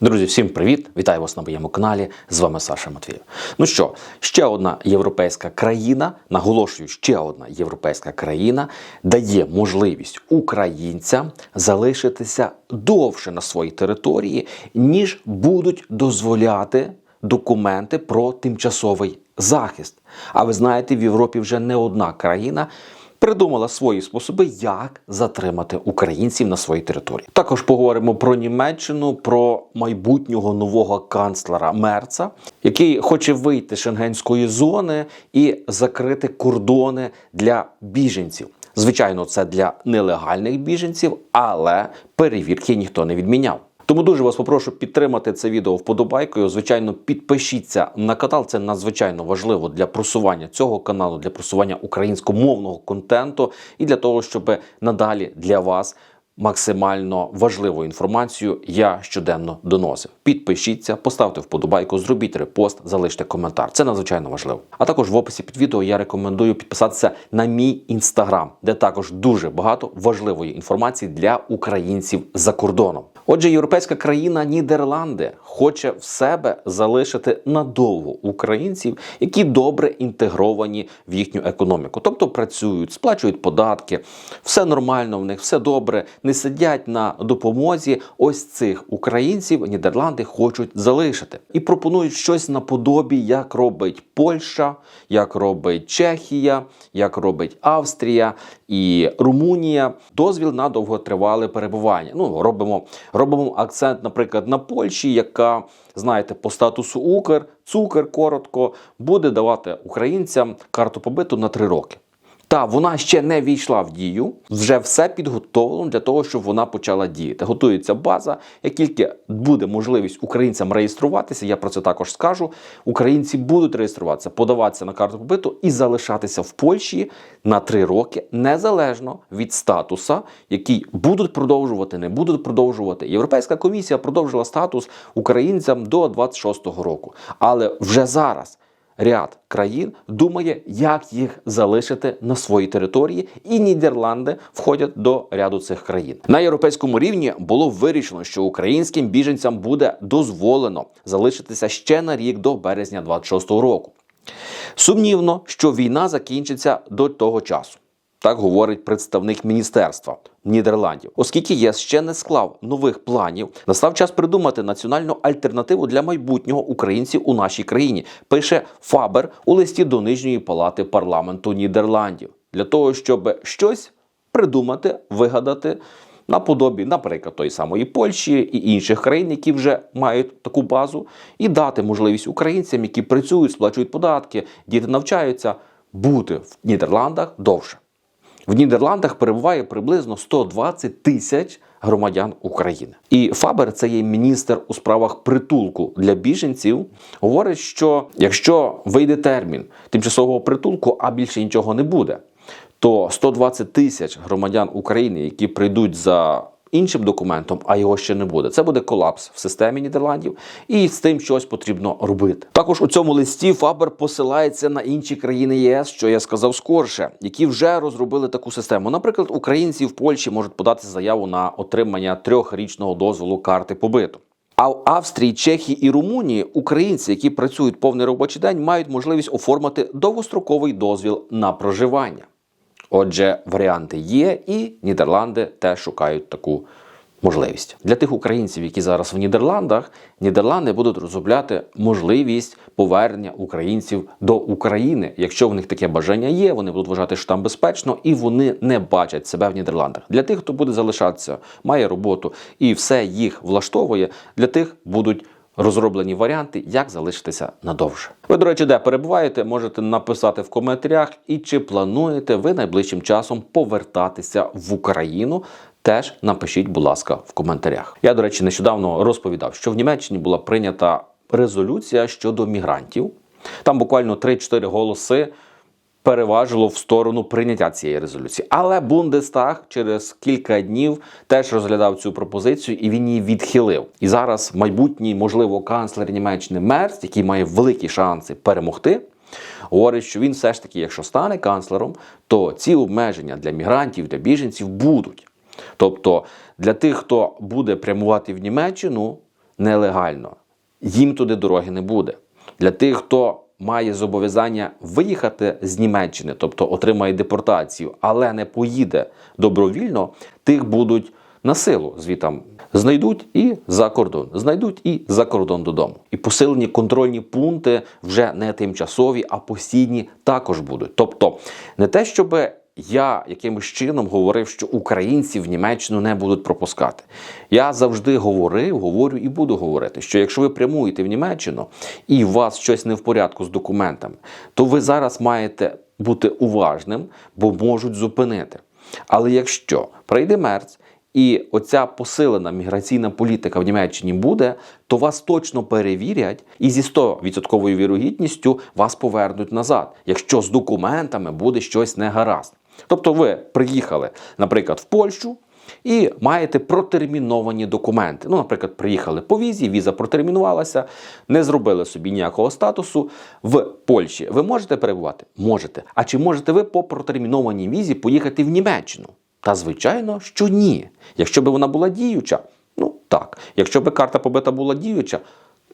Друзі, всім привіт! Вітаю вас на моєму каналі. З вами Саша Матвієв. Ну що, ще одна європейська країна, наголошую, ще одна європейська країна дає можливість українцям залишитися довше на своїй території, ніж будуть дозволяти документи про тимчасовий захист. А ви знаєте, в Європі вже не одна країна придумала свої способи, як затримати українців на своїй території. Також поговоримо про Німеччину, про майбутнього нового канцлера Мерца, який хоче вийти з шенгенської зони і закрити кордони для біженців. Звичайно, це для нелегальних біженців, але перевірки ніхто не відміняв. Тому дуже вас попрошу підтримати це відео вподобайкою. Звичайно, підпишіться на канал. Це надзвичайно важливо для просування цього каналу, для просування українськомовного контенту і для того, щоб надалі для вас максимально важливу інформацію я щоденно доносив. Підпишіться, поставте вподобайку, зробіть репост, залиште коментар. Це надзвичайно важливо. А також в описі під відео я рекомендую підписатися на мій інстаграм, де також дуже багато важливої інформації для українців за кордоном. Отже, європейська країна Нідерланди хоче в себе залишити надовго українців, які добре інтегровані в їхню економіку, тобто працюють, сплачують податки, все нормально в них, все добре, не сидять на допомозі. Ось цих українців Нідерланди хочуть залишити і пропонують щось наподобі, як робить Польща, як робить Чехія, як робить Австрія і Румунія. Дозвіл на довготривале перебування. Ну робимо, робимо акцент, наприклад, на Польщі, яка знаєте, по статусу Укр, цукер коротко буде давати українцям карту побиту на три роки. Та вона ще не війшла в дію, вже все підготовлено для того, щоб вона почала діяти. Готується база. Як тільки буде можливість українцям реєструватися, я про це також скажу. Українці будуть реєструватися, подаватися на карту побиту і залишатися в Польщі на три роки, незалежно від статуса, який будуть продовжувати, не будуть продовжувати. Європейська комісія продовжила статус українцям до 26-го року, але вже зараз ряд країн думає, як їх залишити на своїй території, і Нідерланди входять до ряду цих країн. На європейському рівні було вирішено, що українським біженцям буде дозволено залишитися ще на рік до березня 26-го року. Сумнівно, що війна закінчиться до того часу. Так говорить представник міністерства Нідерландів, оскільки ЄС ще не склав нових планів, настав час придумати національну альтернативу для майбутнього українців у нашій країні. Пише Фабер у листі до нижньої палати парламенту Нідерландів для того, щоб щось придумати, вигадати наподобі, наприклад, тої самої Польщі і інших країн, які вже мають таку базу, і дати можливість українцям, які працюють, сплачують податки, діти навчаються, бути в Нідерландах довше. В Нідерландах перебуває приблизно 120 тисяч громадян України. І Фабер, це є міністр у справах притулку для біженців, говорить, що якщо вийде термін тимчасового притулку, а більше нічого не буде, то 120 тисяч громадян України, які прийдуть за іншим документом, а його ще не буде. Це буде колапс в системі Нідерландів, і з тим щось потрібно робити. Також у цьому листі Фабер посилається на інші країни ЄС, що я сказав скорше, які вже розробили таку систему. Наприклад, українці в Польщі можуть подати заяву на отримання трьохрічного дозволу карти побиту. А в Австрії, Чехії і Румунії українці, які працюють повний робочий день, мають можливість оформити довгостроковий дозвіл на проживання. Отже, варіанти є, і Нідерланди теж шукають таку можливість. Для тих українців, які зараз в Нідерландах, Нідерланди будуть розробляти можливість повернення українців до України. Якщо в них таке бажання є, вони будуть вважати, що там безпечно, і вони не бачать себе в Нідерландах. Для тих, хто буде залишатися, має роботу і все їх влаштовує, для тих будуть розроблені варіанти, як залишитися надовше. Ви, до речі, де перебуваєте, можете написати в коментарях, і чи плануєте ви найближчим часом повертатися в Україну. Теж напишіть, будь ласка, в коментарях. Я, до речі, нещодавно розповідав, що в Німеччині була прийнята резолюція щодо мігрантів. Там буквально 3-4 голоси переважило в сторону прийняття цієї резолюції. Але Бундестаг через кілька днів теж розглядав цю пропозицію і він її відхилив. І зараз майбутній, можливо, канцлер Німеччини Мерц, який має великі шанси перемогти. Говорить, що він все ж таки, якщо стане канцлером, то ці обмеження для мігрантів, для біженців будуть. Тобто для тих, хто буде прямувати в Німеччину, нелегально. Їм туди дороги не буде. Для тих, хто має зобов'язання виїхати з Німеччини, тобто отримає депортацію, але не поїде добровільно, тих будуть на силу звітам знайдуть і за кордон, знайдуть і за кордон додому. І посилені контрольні пункти вже не тимчасові, а постійні також будуть. Тобто, не те, щоб я якимось чином говорив, що українці в Німеччину не будуть пропускати. Я завжди говорив, говорю і буду говорити, що якщо ви прямуєте в Німеччину і у вас щось не в порядку з документами, то ви зараз маєте бути уважним, бо можуть зупинити. Але якщо прийде мерц і оця посилена міграційна політика в Німеччині буде, то вас точно перевірять і зі 100% вірогідністю вас повернуть назад, якщо з документами буде щось негаразд. Тобто ви приїхали, наприклад, в Польщу. І маєте протерміновані документи. Ну, наприклад, приїхали по візі, віза протермінувалася, не зробили собі ніякого статусу в Польщі. Ви можете перебувати? Можете. А чи можете ви по протермінованій візі поїхати в Німеччину? Та звичайно, що ні. Якщо б вона була діюча, ну так. Якщо б карта побита була діюча,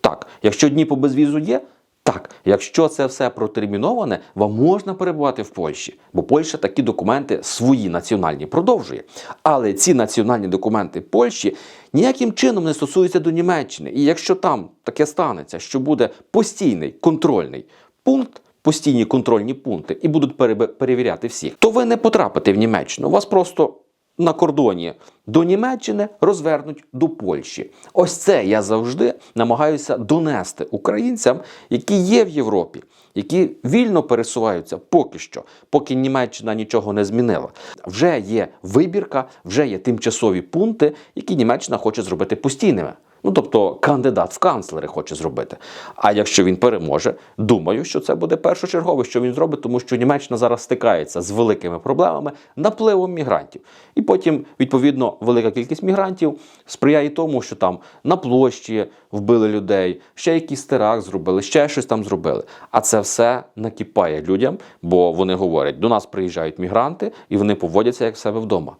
так. Якщо дні по безвізу є, так. Якщо це все протерміноване, вам можна перебувати в Польщі, бо Польща такі документи свої національні продовжує. Але ці національні документи Польщі ніяким чином не стосуються до Німеччини. І якщо там таке станеться, що буде постійний контрольний пункт, постійні контрольні пункти і будуть перевіряти всіх, то ви не потрапите в Німеччину. Вас просто на кордоні до Німеччини розвернуть до Польщі. Ось це я завжди намагаюся донести українцям, які є в Європі, які вільно пересуваються поки що, поки Німеччина нічого не змінила. Вже є вибірка, вже є тимчасові пункти, які Німеччина хоче зробити постійними. Ну, тобто кандидат в канцлери хоче зробити. А якщо він переможе, думаю, що це буде першочергове, що він зробить, тому що Німеччина зараз стикається з великими проблемами напливом мігрантів. І потім, відповідно, велика кількість мігрантів сприяє тому, що там на площі вбили людей, ще якийсь теракт зробили, ще щось там зробили. А це все накипає людям, бо вони говорять: до нас приїжджають мігранти, і вони поводяться як в себе вдома.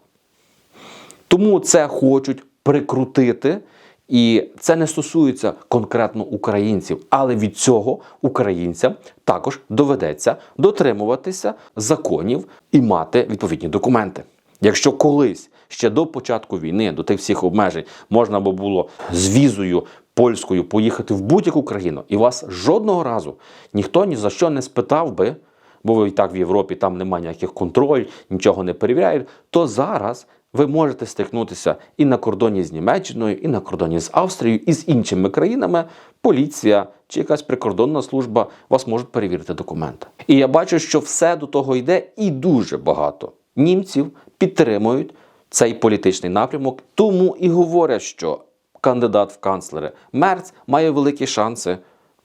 Тому це хочуть прикрутити. І це не стосується конкретно українців, але від цього українцям також доведеться дотримуватися законів і мати відповідні документи. Якщо колись ще до початку війни, до тих всіх обмежень, можна би було з візою польською поїхати в будь-яку країну, і вас жодного разу ніхто ні за що не спитав би, бо ви і так в Європі там немає ніяких контроль, нічого не перевіряють, то зараз ви можете стикнутися і на кордоні з Німеччиною, і на кордоні з Австрією, і з іншими країнами. Поліція чи якась прикордонна служба вас можуть перевірити документи. І я бачу, що все до того йде, і дуже багато німців підтримують цей політичний напрямок, тому і говорять, що кандидат в канцлери Мерц має великі шанси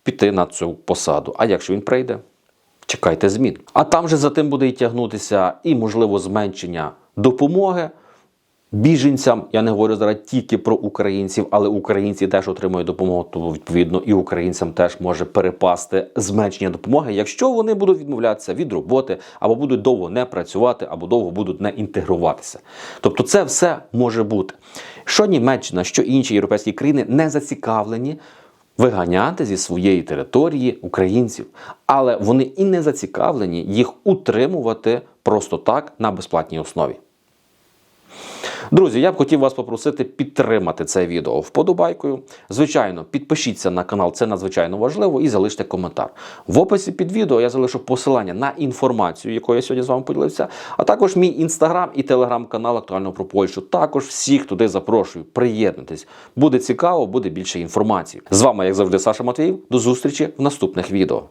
піти на цю посаду. А якщо він прийде? Чекайте змін. А там же за тим буде і тягнутися і, можливо, зменшення допомоги біженцям. Я не говорю зараз тільки про українців, але українці теж отримують допомогу, тому відповідно і українцям теж може перепасти зменшення допомоги, якщо вони будуть відмовлятися від роботи, або будуть довго не працювати, або довго будуть не інтегруватися. Тобто, це все може бути. Що Німеччина, що інші європейські країни не зацікавлені виганяти зі своєї території українців, але вони і не зацікавлені їх утримувати просто так на безплатній основі. Друзі, я б хотів вас попросити підтримати це відео вподобайкою. Звичайно, підпишіться на канал, це надзвичайно важливо, і залиште коментар. В описі під відео я залишу посилання на інформацію, якою я сьогодні з вами поділився, а також мій інстаграм і телеграм-канал актуально про Польщу. Також всіх туди запрошую. Приєднуйтесь. Буде цікаво, буде більше інформації. З вами, як завжди, Саша Матвіїв. До зустрічі в наступних відео.